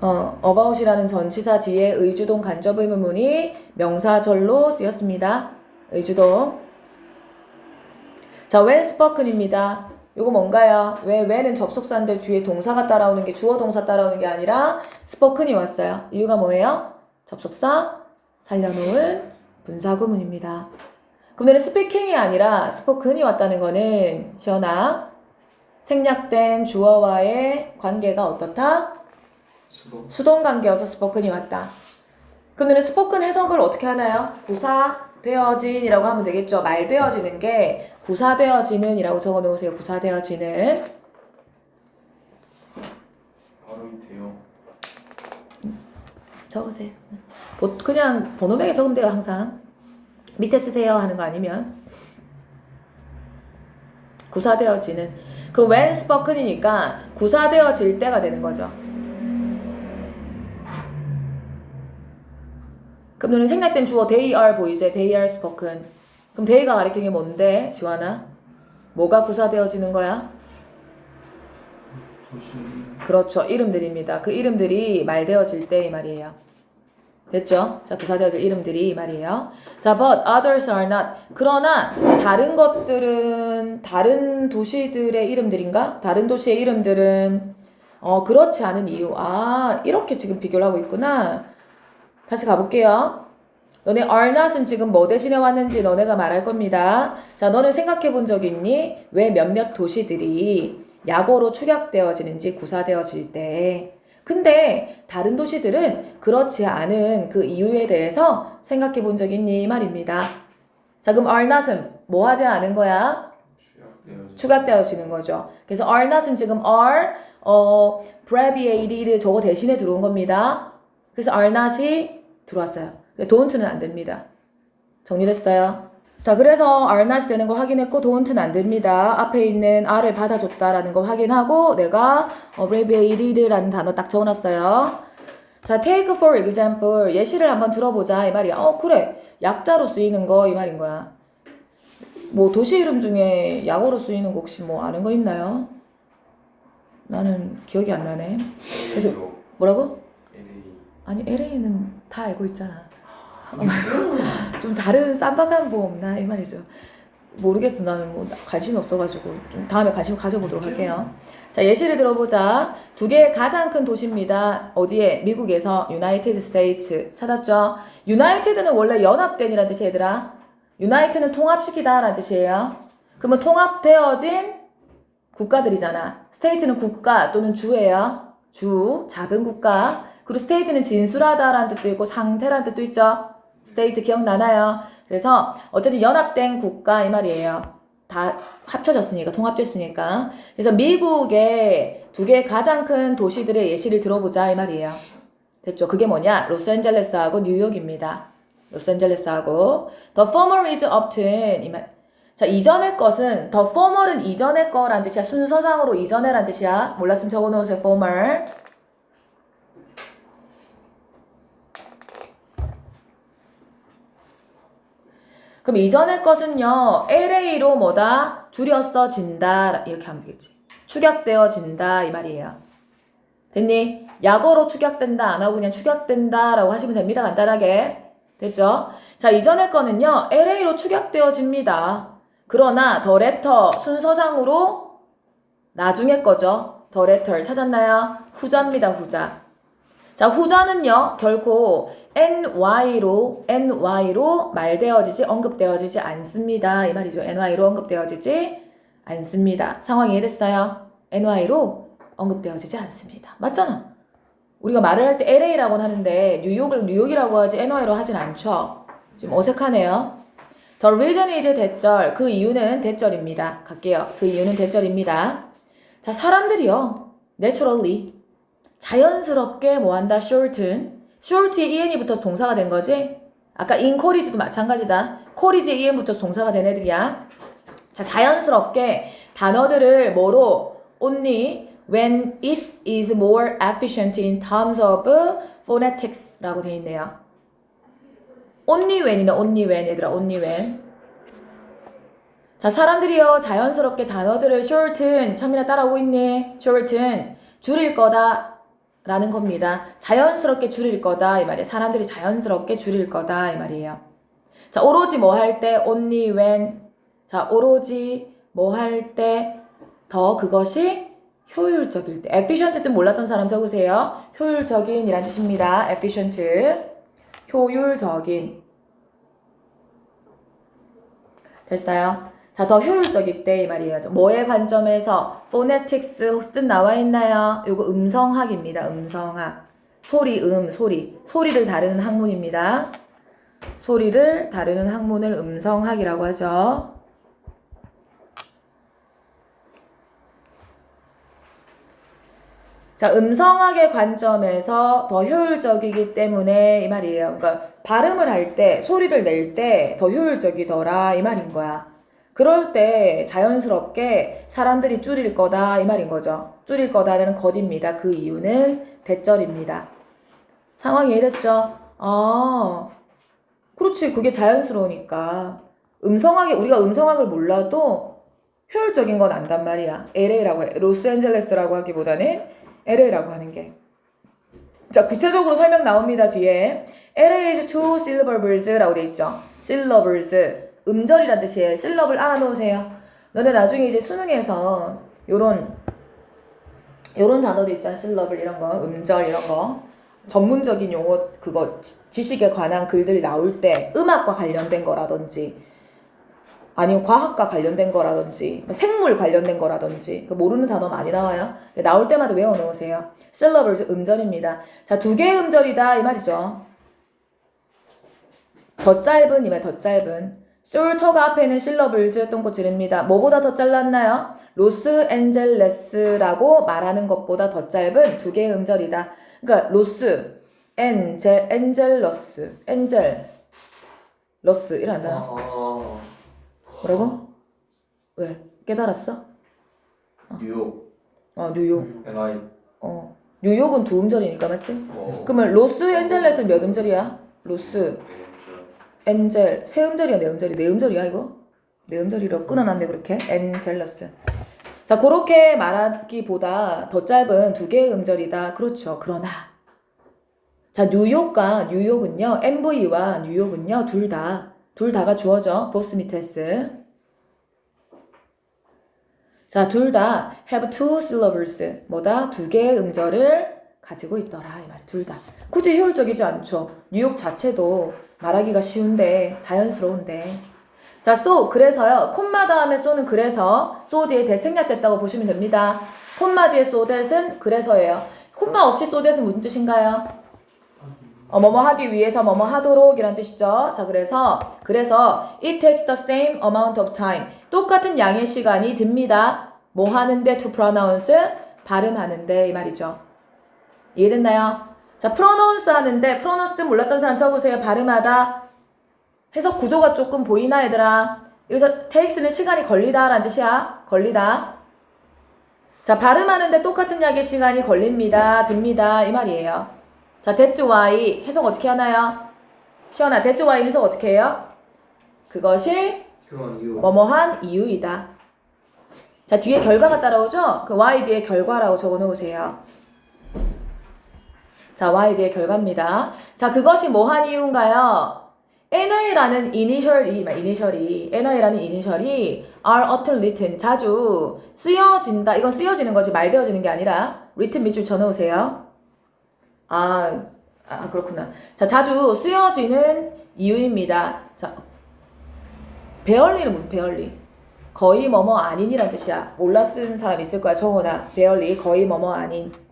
어, about이라는 전치사 뒤에 의주동 간접 의문문이 명사절로 쓰였습니다. 의주동. 자, when spoken입니다. 요거 뭔가요? 왜 when은 접속사인데 뒤에 동사가 따라오는 게 주어 동사 따라오는 게 아니라 spoken이 왔어요. 이유가 뭐예요? 접속사 살려놓은 분사구문입니다. 그럼 너는 speaking이 아니라 spoken이 왔다는 거는 시연아 생략된 주어와의 관계가 어떻다? 수동 관계여서 spoken이 왔다. 너는 spoken 해석을 어떻게 하나요? 구사 되어진이라고 하면 되겠죠. 말 되어지는 게 구사 되어지는이라고 적어 놓으세요. 구사 되어지는. 발음이 돼요. 적으세요. 보- 그냥 번호명에 적으면 돼요. 항상. 밑에 쓰세요 하는 거 아니면 구사되어지는 그 when spoken이니까 구사되어질 때가 되는 거죠. 그럼 너는 생략된 주어 they are 보이지? they are spoken. 그럼 they가 가리키는 게 뭔데, 지환아? 뭐가 구사되어지는 거야? 그렇죠. 이름들입니다. 그 이름들이 말되어질 때 이 말이에요. 됐죠? 자, 부사되어질 이름들이 이 말이에요. 자, but others are not. 그러나 다른 것들은 다른 도시들의 이름들인가? 다른 도시의 이름들은 어, 그렇지 않은 이유. 아, 이렇게 지금 비교를 하고 있구나. 다시 가볼게요. 너네 are not은 지금 뭐 대신에 왔는지 너네가 말할 겁니다. 자, 너는 생각해 본 적 있니? 왜 몇몇 도시들이 약어로 축약되어지는지 구사되어질 때. 근데 다른 도시들은 그렇지 않은 그 이유에 대해서 생각해 본 적 있니? 이 말입니다. 자, 그럼 are not은 뭐 하지 않은 거야? 취약되어 추가되어지는 거죠. 그래서 are not은 지금 are 어 abbreviated 저거 대신에 들어온 겁니다. 그래서 are not이 들어왔어요. don't는 안 됩니다. 정리됐어요? 자, 그래서 are not이 되는 거 확인했고 don't는 안 됩니다. 앞에 있는 r을 받아줬다라는 거 확인하고 내가 abbreviated라는 단어 딱 적어놨어요. 자, take for example 예시를 한번 들어보자 이 말이야. 어, 그래. 약자로 쓰이는 거 이 말인 거야. 뭐 도시 이름 중에 약어로 쓰이는 거 혹시 뭐 아는 거 있나요? 나는 기억이 안 나네. 그래서 뭐라고? 아니 LA는 다 알고 있잖아. 좀 다른 쌈박한 뭐 없나 이 말이죠. 모르겠어 나는 뭐 관심이 없어가지고 좀 다음에 관심 가져보도록 할게요. 자 예시를 들어보자. 두 개의 가장 큰 도시입니다. 어디에? 미국에서 유나이티드 스테이츠 찾았죠? 유나이티드는 원래 연합된이라는 뜻이 얘들아. 유나이트는 통합시키다라는 뜻이에요. 그러면 통합되어진 국가들이잖아. 스테이트는 국가 또는 주예요. 주, 작은 국가. 그리고 스테이트는 진술하다라는 뜻도 있고 상태라는 뜻도 있죠. 스테이트 기억나나요? 그래서 어쨌든 연합된 국가 이 말이에요. 다 합쳐졌으니까 통합됐으니까. 그래서 미국의 두 개 가장 큰 도시들의 예시를 들어보자 이 말이에요. 됐죠? 그게 뭐냐? 로스앤젤레스하고 뉴욕입니다. 로스앤젤레스하고 The former is often 이 말. 자 이전의 것은 the former은 이전의 거란 뜻이야. 순서상으로 이전에란 뜻이야. 몰랐으면 적어 놓으세요. former. 그럼 이전의 것은요, LA로 뭐다? 줄여서진다. 이렇게 하면 되겠지. 축약되어진다. 이 말이에요. 됐니? 약어로 축약된다. 안 하고 그냥 축약된다. 라고 하시면 됩니다. 간단하게. 됐죠? 자, 이전의 거는요, LA로 축약되어집니다. 그러나, 더 레터 순서상으로 나중에 거죠. 더 레터를 찾았나요? 후자입니다. 후자. 자, 후자는요, 결코 ny로, ny로 말되어지지, 언급되어지지 않습니다. 이 말이죠. ny로 언급되어지지 않습니다. 상황이 이해됐어요? ny로 언급되어지지 않습니다. 맞잖아. 우리가 말을 할 때 LA라고는 하는데, 뉴욕을 뉴욕이라고 하지, ny로 하진 않죠. 좀 어색하네요. The reason is 대절. 그 이유는 대절입니다. 갈게요. 그 이유는 대절입니다. 자, 사람들이요. naturally. 자연스럽게 뭐 한다? shorten. short에 en이 붙어서 동사가 된 거지? 아까 encourage도 마찬가지다. courage en 붙어서 동사가 된 애들이야. 자, 자연스럽게 단어들을 뭐로 only when it is more efficient in terms of phonetics라고 돼 있네요. only when이네, only when 얘들아, only when. 자, 사람들이요, 자연스럽게 단어들을 shorten, 참이나 따라오고 있니? shorten, 줄일 거다. 라는 겁니다. 자연스럽게 줄일 거다 이 말이에요. 사람들이 자연스럽게 줄일 거다 이 말이에요. 자, 오로지 뭐 할 때 only when 자, 오로지 뭐 할 때 더 그것이 효율적일 때. efficient 뜻 몰랐던 사람 적으세요. 효율적인 이란 뜻입니다. efficient. 효율적인. 됐어요? 자, 더 효율적일 때이 말이에요. 뭐의 관점에서 phonetics 뜻 나와 있나요? 요거 음성학입니다. 음성학. 소리, 음, 소리. 소리를 다루는 학문입니다. 소리를 다루는 학문을 음성학이라고 하죠. 자, 음성학의 관점에서 더 효율적이기 때문에 이 말이에요. 그러니까 발음을 할 때, 소리를 낼 때 더 효율적이더라 이 말인 거야. 그럴 때 자연스럽게 사람들이 줄일 거다 이 말인 거죠. 줄일 거다라는 것입니다. 그 이유는 대절입니다. 상황이 이해됐죠? 아, 그렇지. 그게 자연스러우니까. 음성학이, 우리가 음성학을 몰라도 효율적인 건 안단 말이야. LA라고 해. 로스앤젤레스라고 하기보다는 LA라고 하는 게. 자, 구체적으로 설명 나옵니다, 뒤에. LA is two syllables라고 돼 있죠. syllables. 음절이란 뜻이에요. syllable 알아놓으세요. 너네 나중에 이제 수능에서 요런, 요런 단어들 있잖아. syllable 이런 거. 음절 이런 거. 전문적인 용어, 그거, 지- 지식에 관한 글들 나올 때 음악과 관련된 거라든지 아니면 과학과 관련된 거라든지 뭐 생물 관련된 거라든지 그 모르는 단어 많이 나와요. 나올 때마다 외워 놓으세요. syllables 음절입니다. 자, 두 개의 음절이다 이 말이죠. 더 짧은 이말 더 짧은 shorter가 앞에는 syllables 똥꼬지릅니다. 뭐보다 더 잘랐나요? 로스앤젤레스라고 말하는 것보다 더 짧은 두 개의 음절이다. 그러니까 로스, 엔젤, 엔젤러스, 엔젤, 러스 단어. 아, 뭐라고? 왜? 깨달았어? 뉴욕, 어, 뉴욕. LI. 어. 뉴욕은 두 음절이니까 맞지? 어. 그러면 로스앤젤레스는 몇 음절이야? 로스, 엔젤, 세 음절이야, 네 음절이? 네 음절이야, 이거? 네 음절이라고 끊어놨네, 그렇게. 엔젤러스. 자, 그렇게 말하기보다 더 짧은 두 개의 음절이다. 그렇죠. 그러나. 자, 뉴욕과 뉴욕은요, MV와 뉴욕은요, 둘 다, 둘 다가 주어져. 보스 밑에스. 자, 둘 다 have two syllables. 뭐다? 두 개의 음절을 가지고 있더라. 이 말이 둘 다. 굳이 효율적이지 않죠. 뉴욕 자체도 말하기가 쉬운데, 자연스러운데. 자, so. 그래서요. 콤마 다음에 so는 그래서, so 뒤에 that 생략됐다고 보시면 됩니다. 콤마 뒤에 so that은 그래서예요. 콤마 없이 so that은 무슨 뜻인가요? 어, 뭐뭐 하기 위해서 뭐뭐 하도록 이란 뜻이죠. 자, 그래서 그래서 it takes the same amount of time. 똑같은 양의 시간이 듭니다. 뭐 하는데 to pronounce 발음하는데 이 말이죠. 이해됐나요? 자, pronounce 하는데 pronounce 뜻 몰랐던 사람 적으세요. 발음하다. 해석 구조가 조금 보이나 얘들아? 여기서 takes는 시간이 걸리다라는 뜻이야. 걸리다. 자, 발음하는데 똑같은 양의 시간이 걸립니다. 듭니다. 이 말이에요. 자, that's why 해석 어떻게 하나요? 시연아, that's why 해석 어떻게 해요? 그것이. 뭐뭐한 이유이다. 자, 뒤에 결과가 따라오죠? 그 y 뒤에 결과라고 적어 놓으세요. 자, y 뒤에 결과입니다. 자, 그것이 뭐한 이유인가요? NI라는 이니셜이, 이니셜이, NI라는 이니셜이 are often written, 자주 쓰여진다. 이건 쓰여지는 거지, 말되어지는 게 아니라 written 밑줄 쳐놓으세요. 아, 아, 그렇구나. 자, 자주 쓰여지는 이유입니다. 자, 베얼리는 무슨 베얼리? 거의 뭐뭐 아닌이란 뜻이야. 몰라 쓰는 사람 있을 거야. 정원아. 베얼리 거의 뭐뭐 아닌.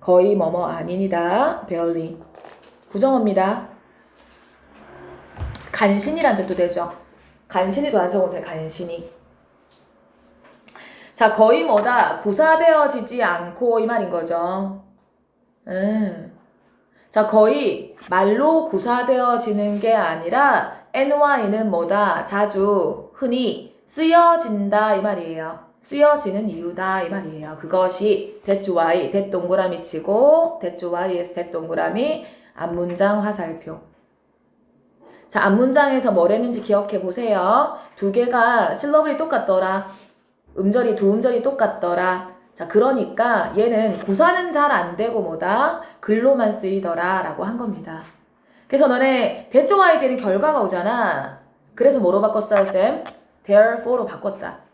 거의 뭐뭐 아닌이다. 베얼리. 부정어입니다. 간신이란 뜻도 되죠. 간신히 도안적으세요 간신히. 자, 거의 뭐다. 구사되어지지 않고 이 말인 거죠. 음. 자, 거의 말로 구사되어지는 게 아니라 NY는 뭐다? 자주, 흔히 쓰여진다 이 말이에요. 쓰여지는 이유다 이 말이에요. 그것이 that's why, that 동그라미 치고 that's why에서 that 동그라미 앞문장 화살표. 자, 앞문장에서 뭘 했는지 기억해 보세요. 두 개가 실러블이 똑같더라. 음절이 두 음절이 똑같더라. 자, 그러니까 얘는 구사는 잘 안 되고 뭐다? 글로만 쓰이더라 라고 한 겁니다. 그래서 너네 대조 아이들은 결과가 오잖아. 그래서 뭐로 바꿨어요, 쌤? therefore로 바꿨다.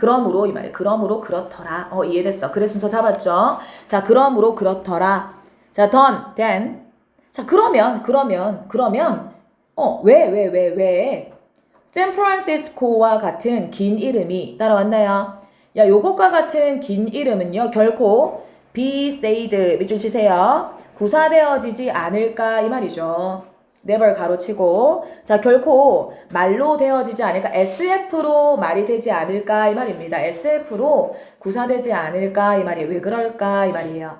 그러므로 이 말이에요. 그러므로 그렇더라. 어, 이해됐어. 그래 순서 잡았죠? 자, 그러므로 그렇더라. 자, done, then. 자, 그러면, 그러면, 그러면, 어, 왜, 왜, 왜, 왜? 샌프란시스코와 같은 긴 이름이 따라왔나요? 야, 요것과 같은 긴 이름은요, 결코 be said, 밑줄 치세요. 구사되어지지 않을까, 이 말이죠. Never 가로치고. 자, 결코 말로 되어지지 않을까, SF로 말이 되지 않을까, 이 말입니다. SF로 구사되지 않을까, 이 말이에요. 왜 그럴까, 이 말이에요.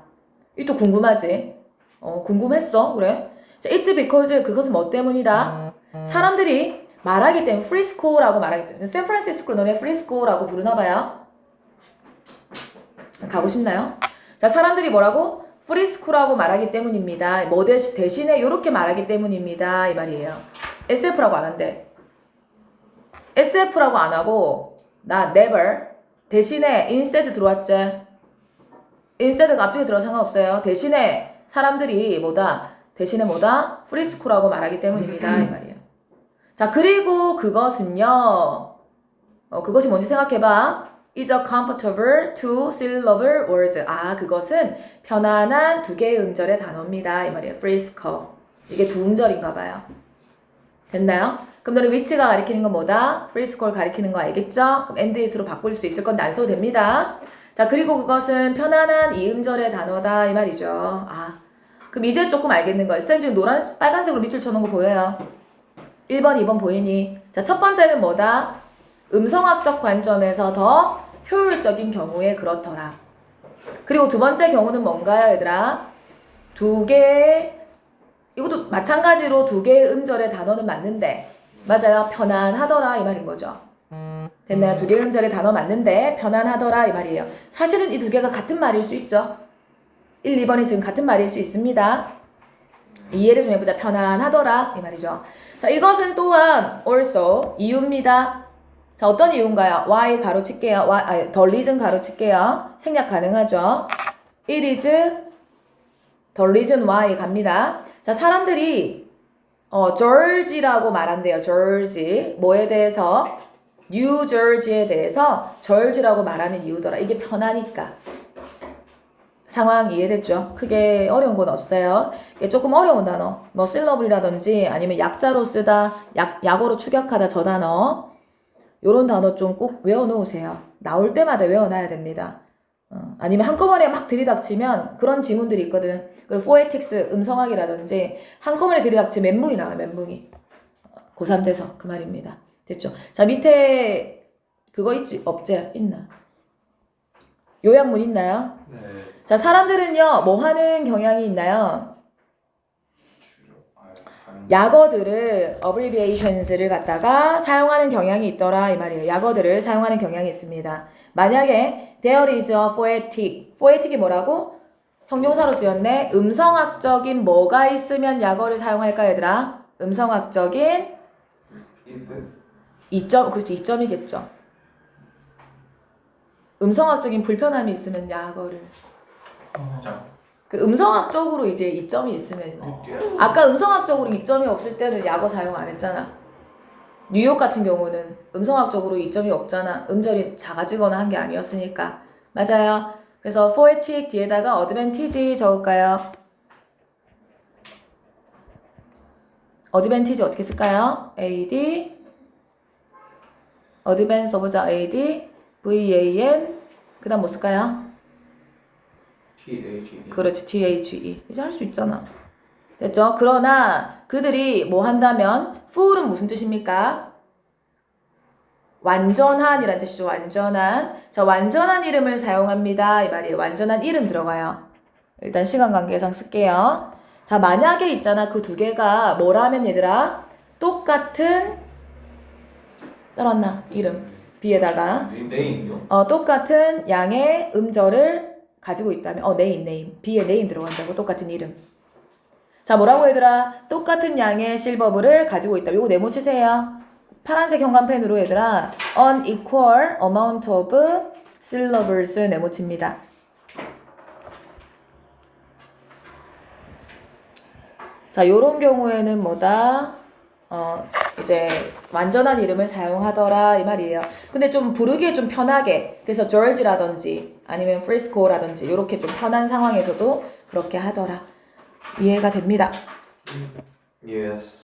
이 또 궁금하지? 어, 궁금했어? 그래? 자, it's because 그것은 뭐 때문이다? 사람들이 말하기 때문에 프리스코라고 말하기 때문에 샌프란시스코 너네 프리스코라고 부르나 봐요. 가고 싶나요? 자, 사람들이 뭐라고? 프리스코라고 말하기 때문입니다. 뭐 대신, 대신에 이렇게 말하기 때문입니다. 이 말이에요. SF라고 안 한대. SF라고 안 하고 나 never 대신에 instead 들어왔지. instead가 앞쪽에 들어 상관없어요. 대신에 사람들이 뭐다? 대신에 뭐다? 프리스코라고 말하기 때문입니다. 이 말이에요. 자, 그리고 그것은요. 어, 그것이 뭔지 생각해봐. Is a comfortable two syllable words. 아, 그것은 편안한 두 개의 음절의 단어입니다. 이 말이에요. frisco. 이게 두 음절인가 봐요. 됐나요? 그럼 너는 위치가 가리키는 건 뭐다? frisco를 가리키는 거 알겠죠? 그럼 and is로 바꿀 수 있을 안 써도 됩니다. 자, 그리고 그것은 편안한 이음절의 단어다. 이 말이죠. 아, 그럼 이제 조금 알겠는 거예요. 쌤 지금 노란, 빨간색으로 밑줄 쳐놓은 거 보여요? 1번, 2번 보이니? 자, 첫 번째는 뭐다? 음성학적 관점에서 더 효율적인 경우에 그렇더라. 그리고 두 번째 경우는 뭔가요, 얘들아? 두 개의, 이것도 마찬가지로 두 개의 음절의 단어는 맞는데, 맞아요. 편안하더라, 이 말인 거죠. 됐나요? 두 개의 음절의 단어 맞는데, 편안하더라, 이 말이에요. 사실은 이 두 개가 같은 말일 수 있죠. 1, 2번이 지금 같은 말일 수 있습니다. 이해를 좀 해보자. 편안하더라. 이 말이죠. 자, 이것은 또한 also 이유입니다. 자, 어떤 이유인가요? why 가로칠게요. why, 아니, the reason 가로칠게요. 생략 가능하죠. it is the reason why 갑니다. 자, 사람들이 어, George라고 말한대요. George. 뭐에 대해서? New Jersey에 대해서 George라고 말하는 이유더라. 이게 편하니까. 상황 이해됐죠? 크게 어려운 건 없어요. 이게 조금 어려운 단어, 뭐 실러블이라든지 아니면 약자로 쓰다, 약, 약어로 축약하다 저 단어, 요런 단어 좀 꼭 외워놓으세요. 나올 때마다 외워놔야 됩니다. 어, 아니면 한꺼번에 막 들이닥치면 그런 지문들이 있거든. 그리고 포에틱스, 음성학이라든지 한꺼번에 들이닥치면 멘붕이 나와요, 멘붕이. 어, 고3 돼서 그 말입니다. 됐죠? 자, 밑에 그거 있지? 없지? 있나? 요약문 있나요? 네. 자, 사람들은요, 뭐 하는 경향이 있나요? 약어들을, abbreviations를 갖다가 사용하는 경향이 있더라, 이 말이에요. 약어들을 사용하는 경향이 있습니다. 만약에 there is a poetic, poetic이 뭐라고? 형용사로 쓰였네. 음성학적인 뭐가 있으면 약어를 사용할까, 얘들아? 음성학적인 이점, 그렇지, 이점이겠죠. 음성학적인 불편함이 있으면 약어를. 자, 그 음성학적으로 이제 이점이 있으면 아까 음성학적으로 이점이 없을 때는 약어 사용 안 했잖아. 뉴욕 같은 경우는 음성학적으로 이점이 없잖아. 음절이 작아지거나 한 게 아니었으니까. 맞아요. 그래서 poetic 뒤에다가 advantage 적을까요? advantage 어떻게 쓸까요? ad advance 써보자. ad van 그 다음 뭐 쓸까요? E. 그렇지 THE 이제 할 수 있잖아. 됐죠? 그러나 그들이 뭐 한다면 full은 무슨 뜻입니까? 완전한이란 뜻이죠 완전한. 자 완전한 이름을 사용합니다. 이 말이에요 완전한 이름 들어가요. 일단 시간 관계상 쓸게요. 자 만약에 있잖아 그 두 개가 뭐라면 얘들아? 똑같은 떨었나? 이름. B에다가. 네임이요? 어, 똑같은 양의 음절을 가지고 있다면 어 네임 네임. B에 네임 들어간다고 똑같은 이름. 자 뭐라고 얘들아? 똑같은 양의 실버블을 가지고 있다. 요거 네모 치세요. 파란색 형광펜으로 얘들아. Unequal amount of syllables을 네모 칩니다. 자, 요런 경우에는 뭐다? 어, 이제 완전한 이름을 사용하더라 이 말이에요. 근데 좀 부르기에 좀 편하게 그래서 조지라든지 아니면 프리스코라든지 이렇게 좀 편한 상황에서도 그렇게 하더라. 이해가 됩니다. Yes.